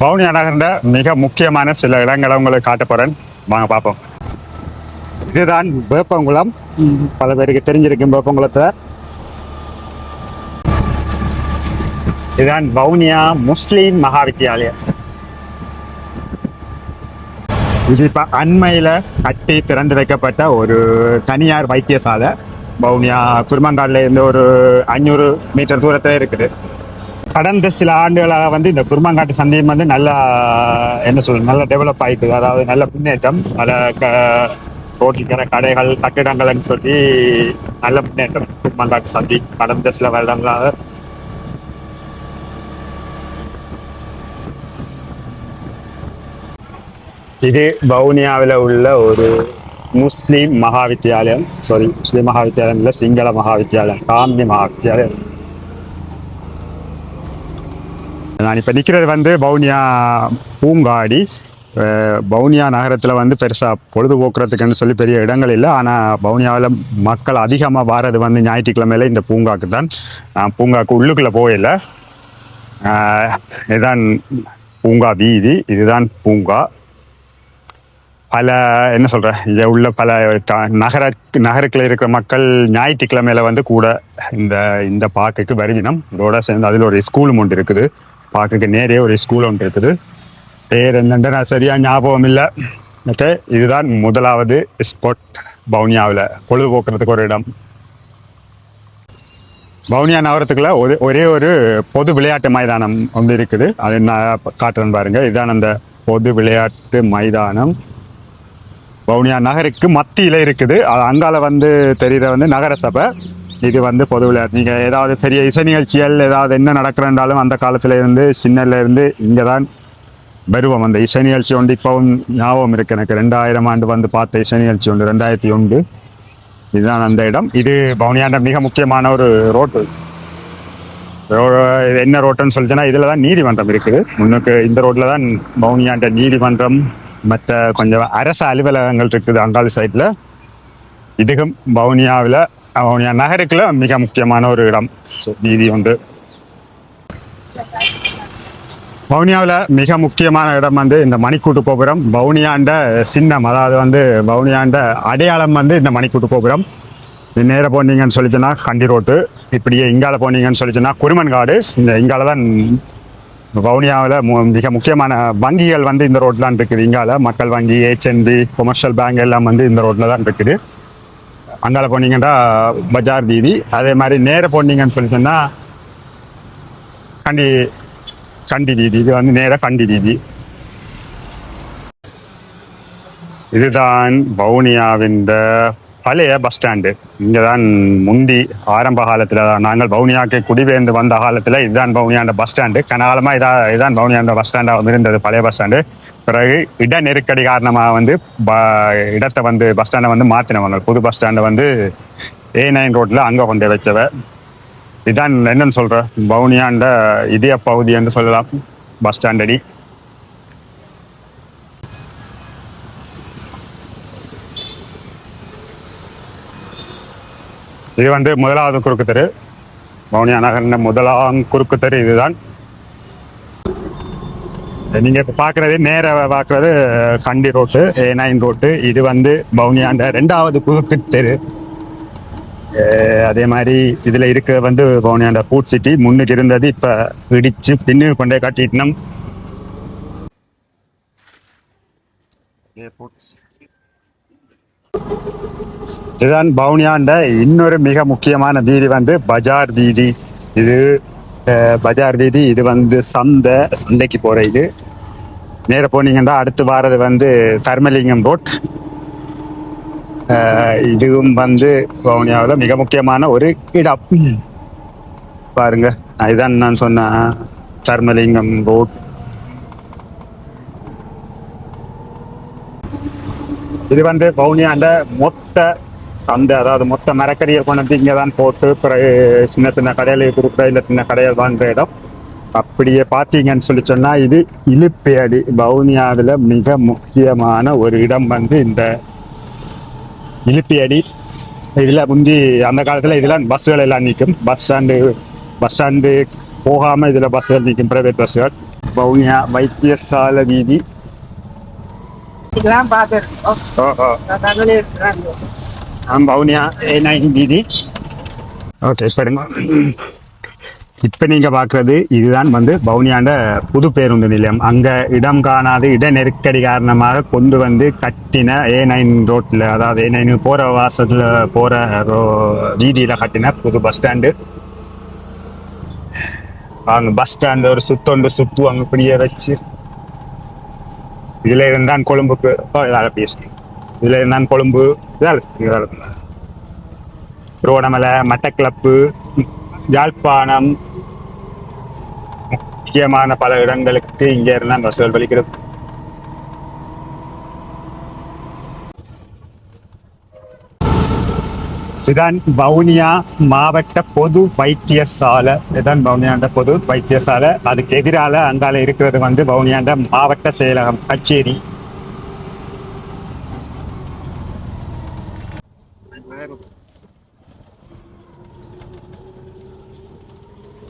வவுனியா நகர்ந்த மிக முக்கியமான சில இடங்களை உங்களுக்கு காட்ட போறேன். வாங்க பார்ப்போம். இதுதான் வேப்பங்குளம். பல பேருக்கு தெரிஞ்சிருக்கும் வேப்பங்குளத்துல. இதுதான் வவுனியா முஸ்லீம் மகாவித்தியாலயம். இது இப்போ அண்மையில கட்டி திறந்து வைக்கப்பட்ட ஒரு தனியார் வைத்தியசாலை. வவுனியா குருமங்கால்ல இருந்து ஒரு அஞ்சூறு மீட்டர் தூரத்துல இருக்குது. கடந்த சில ஆண்டுகளாக வந்து இந்த குருமங்காட்டு சந்தையும் வந்து நல்லா என்ன சொல்றது நல்ல டெவலப் ஆயிட்டு அதாவது நல்ல முன்னேற்றம் பல க கடைகள் கட்டிடங்கள்னு சொல்லி நல்ல முன்னேற்றம் குருமாங்காட்டு சந்தி கடந்த சில வருடங்களாக. இது பவுனியாவில் உள்ள ஒரு முஸ்லீம் மகாவித்தியாலயம் சாரி முஸ்லீம் மகாவித்தியாலயம் இல்லை சிங்கள மகாவித்தியாலயம் காந்தி மகா நான் இப்போ நிற்கிறது வந்து வவுனியா பூங்காடி. பவுனியா வவுனியா நகரத்தில் வந்து பெருசாக பொழுதுபோக்குறதுக்குன்னு சொல்லி பெரிய இடங்கள் இல்லை. ஆனால் வவுனியாவில் மக்கள் அதிகமாக வாரது வந்து ஞாயிற்றுக்கிழமையில இந்த பூங்காக்கு தான். நான் பூங்காக்கு உள்ளுக்குள்ளே போயில இதுதான் பூங்கா வீதி. இதுதான் பூங்கா. பல என்ன சொல்கிற இங்கே உள்ள பல நகர நகரத்தில் இருக்கிற மக்கள் ஞாயிற்றுக்கிழமையில வந்து கூட இந்த இந்த பார்க்குக்கு வருகினம் இதோட சேர்ந்து அதில் ஒரு ஸ்கூலும் ஒன்று இருக்குது. பார்க்க நேரே ஒரு ஸ்கூல் ஒன்று இருக்குது. பேர் என்னன்னு நான் சரியா ஞாபகம் இல்லை. ஓகே இதுதான் முதலாவது ஸ்பாட் பவுனியாவில். பொழுதுபோக்குறதுக்கு ஒரு இடம். வவுனியா நகரத்துக்குள்ள ஒரு ஒரே ஒரு பொது விளையாட்டு மைதானம் வந்து இருக்குது. அது நான் காட்டுறேன் பாருங்க. இதுதான் அந்த பொது விளையாட்டு மைதானம். வவுனியா நகருக்கு மத்தியில் இருக்குது. அது அங்கால வந்து தெரியுற வந்து நகரசபை. இது வந்து பொது விளையாட்டு. நீங்கள் ஏதாவது பெரிய இசை நிகழ்ச்சிகள் ஏதாவது என்ன நடக்கிறன்றாலும் அந்த காலத்தில் இருந்து சின்னலேருந்து இங்கே தான் வருவோம். அந்த இசை நிகழ்ச்சி ஒன்று இப்போவும் ஞாபகம் இருக்குது எனக்கு. ரெண்டாயிரம் ஆண்டு வந்து பார்த்த இசை நிகழ்ச்சி ஒன்று ரெண்டாயிரத்தி ஒன்று. இதுதான் அந்த இடம். இது பவுனியாண்ட மிக முக்கியமான ஒரு ரோட்டு. ரோ- இது என்ன ரோட்டுன்னு சொல்லிச்சுன்னா இதில் தான் நீதிமன்றம் இருக்குது. முன்னுக்கு இந்த ரோட்டில் தான் பவுனியாண்ட நீதிமன்றம் மற்ற கொஞ்சம் அரசு அலுவலகங்கள் இருக்குது அங்காளி சைடில் இதுக்கும் பவுனியாவில் பவுனியா நகருக்குள்ள மிக முக்கியமான ஒரு இடம். ஸோ நீதி உண்டு. வவுனியாவில் மிக முக்கியமான இடம் வந்து இந்த மணிக்கூட்டு கோபுரம். வவுனியாண்ட சின்னம் அதாவது வந்து வவுனியாண்ட அடையாளம் வந்து இந்த மணிக்கூட்டு கோபுரம். நேராக போனீங்கன்னு சொல்லிச்சுன்னா கண்டி ரோட்டு. இப்படியே இங்கால போனீங்கன்னு சொல்லிச்சுன்னா குருமன்காடு. இந்த இங்கால தான் வவுனியாவில் மிக முக்கியமான வங்கிகள் வந்து இந்த ரோட்டில் தான் இருக்குது. இங்கால மக்கள் வங்கி ஏச்என்பி கொமர்ஷியல் பேங்க் எல்லாம் வந்து இந்த ரோட்டில் தான் இருக்குது. அங்கால போனீங்கன்னா பஜார் வீதி அதே மாதிரி நேர போனீங்கன்னு சொல்லிச்சுன்னா கண்டி கண்டி வீதி இது வந்து நேர கண்டி வீதி இதுதான் வவுனியாவின் பழைய பஸ் ஸ்டாண்டு. இங்கே தான் முந்தி ஆரம்ப காலத்தில் நாங்கள் வவுனியாக்கு குடிபெயர்ந்து வந்த காலத்தில் இதுதான் பவுனியாண்ட பஸ் ஸ்டாண்டு. கனகாலமாக இதா இதுதான் பவுனியாண்ட பஸ் ஸ்டாண்டாக இருந்தது பழைய பஸ் ஸ்டாண்டு. பிறகு இட நெருக்கடி காரணமாக வந்து ப இடத்தை வந்து பஸ் ஸ்டாண்டை வந்து மாற்றினவங்க புது பஸ் ஸ்டாண்டை வந்து ஏ நைன் ரோட்டில் அங்கே கொண்டு வச்சவ. இதான் என்னன்னு சொல்கிற வவுனியாண்ட இதய பகுதி என்று சொல்லலாம். பஸ் ஸ்டாண்ட் அடி. இது வந்து முதலாவது குறுக்கு தெரு. வவுனியா நகரின் முதலாம் குறுக்கு தெரு இதுதான். நீங்க இப்ப பாக்குறது நேர பாக்குறது Kandy road A nine road. இது வந்து பவுனியாண்ட ரெண்டாவது குறுக்கு தெரு. அதே மாதிரி இதுல இருக்க வந்து பவுனியாண்ட ஃபுட் சிட்டி முன்னுக்கு இருந்தது இப்ப இடிச்சு பின்னு கொண்டே காட்டிட்டோம். இதுதான் பவுனியாண்ட இன்னொரு மிக முக்கியமான வீதி வந்து பஜார் வீதி. இது பஜார் வீதி இது வந்து சந்தை சந்தைக்கு போகிற இது. நேர போனீங்கன்னா அடுத்து வாரது வந்து தர்மலிங்கம் ரோட். இதுவும் வந்து வவுனியாவில் மிக முக்கியமான ஒரு இடம். பாருங்க இதுதான் நான் சொன்ன சர்மலிங்கம் ரோட். இது வந்து வவுனியாண்ட மொத்த சந்தை அதாவது மொத்த மரக்கறியை கொண்டு வந்து இங்கே தான் போட்டு பிறகு சின்ன சின்ன கடையில் கொடுக்குற இல்லை சின்ன கடையில் வாங்குற இடம். அப்படியே பார்த்தீங்கன்னு சொல்லி சொன்னால் இது இழுப்பேடி வவுனியாவில் மிக முக்கியமான ஒரு இடம் வந்து இந்த இழுப்பியடி இதில் முந்தி அந்த காலத்தில் இதில் பஸ்ஸுகள் எல்லாம் நிற்கும். பஸ் ஸ்டாண்டு பஸ் ஸ்டாண்டு போகாமல் இதில் பஸ்ஸுகள் நிற்கும் ப்ரைவேட் பஸ்ஸுகள். வவுனியா வைத்தியசால வீதி. இதெல்லாம் பார்த்துருக்கோம் ஓஹோ தகவல் வவுனியா ஏ நைன் வீதி ஓகே சரிங்க இப்போ நீங்கள் பார்க்குறது இதுதான் வந்து பவுனியாண்ட புது பேருந்து நிலையம். அங்கே இடம் காணாது இட நெருக்கடி காரணமாக கொண்டு வந்து கட்டின ஏ நைன் ரோட்டில் அதாவது ஏ நைன் போகிற வாசலில் போகிற ரோ வீதியில் கட்டின புது பஸ் ஸ்டாண்டு அவங்க பஸ் ஸ்டாண்டு ஒரு சுத்தொண்டு சுற்றுவாங்க இப்படியே வச்சு. இதில் இருந்தான் கொழும்புக்கு. பேசணும் இதில் இருந்தான் கொழும்பு? திருவண்ணாமலை மட்டக்கிளப்பு யாழ்ப்பாணம். முக்கியமான பல இடங்களுக்கு இங்கே இருந்தால் பஸ்கள் வலிக்கிறது இதான் வவுனியா மாவட்ட பொது வைத்தியசாலை. இதான் வவுனியாண்ட பொது வைத்தியசாலை. அதுக்கு எதிரால அங்கால இருக்கிறது வந்து வவுனியாண்ட மாவட்ட செயலகம் கச்சேரி.